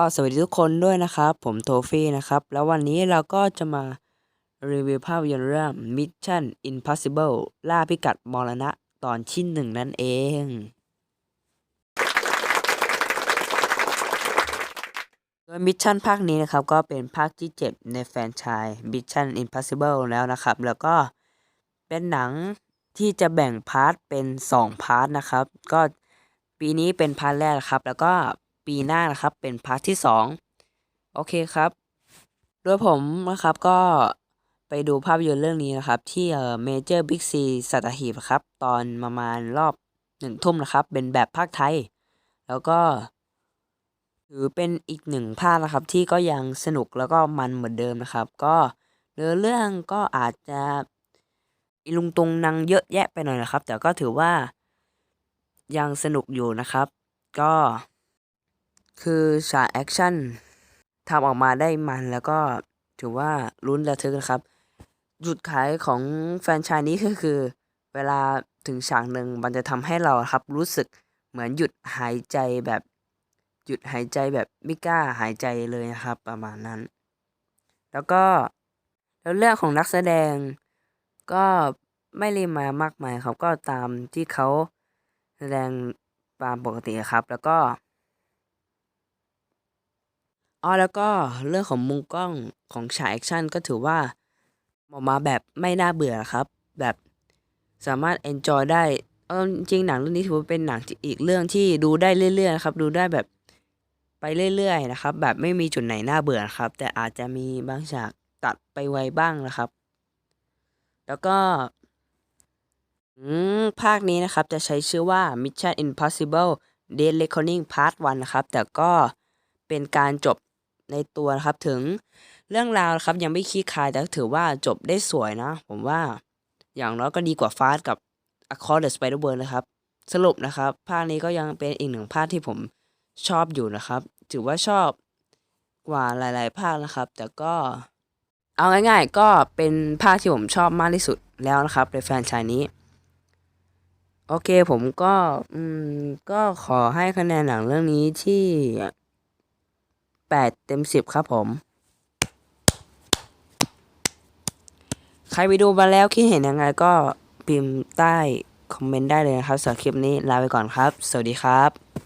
ก็สวัสดีทุกคนด้วยนะครับ ผมโทฟี่นะครับ แล้ววันนี้เราก็จะมารีวิวภาพยนตร์เรื่อง Mission Impossible ล่าพิกัดมรณะตอนชิ้นหนึ่งนั่นเอง โดยมิชชั่นภาคนี้นะครับ ก็เป็นภาคที่ 7 ในแฟรนไชส์ Mission Impossible แล้วนะครับ แล้วก็เป็นหนังที่จะแบ่งพาร์ทเป็น 2 พาร์ทนะครับ ก็ปีนี้เป็นพาร์ทแรกครับ แล้วก็ ปีหน้านะครับ เป็นพาร์ทที่ 2 โอเคครับ โดยผมนะครับก็ไปดูภาพยนตร์เรื่องนี้นะครับ ที่เอ่อเมเจอร์บิ๊กซีสัตหีบครับ ตอนประมาณรอบหนึ่งทุ่มนะครับ เป็นแบบภาคไทย แล้วก็ถือเป็นอีกหนึ่งภาคนะครับ ที่ก็ยังสนุกแล้วก็มันเหมือนเดิมนะครับ ก็เนื้อเรื่องก็อาจจะอีลุงตุงนังเยอะแยะไปหน่อยนะครับ แต่ก็ถือว่ายังสนุกอยู่นะครับ ก็ คือฉากแอคชั่นทำออกมาได้มันแล้วก็ถือว่าลุ้นระทึกนะครับ จุดขายของแฟรนไชายนี้ก็คือ เวลาถึงฉากหนึ่งมันจะทำให้เราครับรู้สึกเหมือนหยุดหายใจแบบ หยุดหายใจแบบไม่กล้าหายใจเลยนะครับ ประมาณนั้น แล้วก็แล้วเรื่องของนักแสดงก็ไม่ได้มามากมายครับก็ตามที่เขาแสดงตามปกติครับ แล้วก็ อ๋อแล้วก็เรื่องของมุมกล้องของฉากแอคชั่นก็ถือว่าออกมาแบบไม่น่าเบื่อครับ แบบสามารถ enjoy ได้เออจริงหนังเรื่องนี้ถือว่าเป็นหนังอีกเรื่องที่ดูได้เรื่อยๆนะครับ ดูได้แบบไปเรื่อยๆนะครับ แบบไม่มีจุดไหนน่าเบื่อนะครับ แต่อาจจะมีบางฉากตัดไปไวบ้างนะครับ แล้วก็อืมภาคนี้นะครับจะใช้ชื่อว่า Mission Impossible Dead Reckoning Part 1 นะครับ แต่ก็เป็นการจบ ในตัวนะครับถึงเรื่องราวครับยังไม่คลี่คลายแต่ถือว่าจบได้สวยนะ ผมว่าอย่างน้อยก็ดีกว่า Fast กับ Across the Spider-Verse นะครับ สรุปนะครับ ภาคนี้ก็ยังเป็นอีกหนึ่งภาคที่ผมชอบอยู่นะครับ ถือว่าชอบกว่าหลาย ๆ ภาคนะครับ แต่ก็เอาง่าย ๆ ก็เป็นภาคที่ผมชอบมากที่สุดแล้วนะครับในแฟนชายนี้ โอเคผมก็อืมก็ขอให้คะแนนหนังเรื่องนี้ที่ แปดเต็มสิบครับผม ใครไปดูมาแล้วคิดเห็นยังไงก็พิมพ์ใต้คอมเมนต์ได้เลยนะครับสำหรับคลิปนี้ลาไปก่อนครับ สวัสดีครับ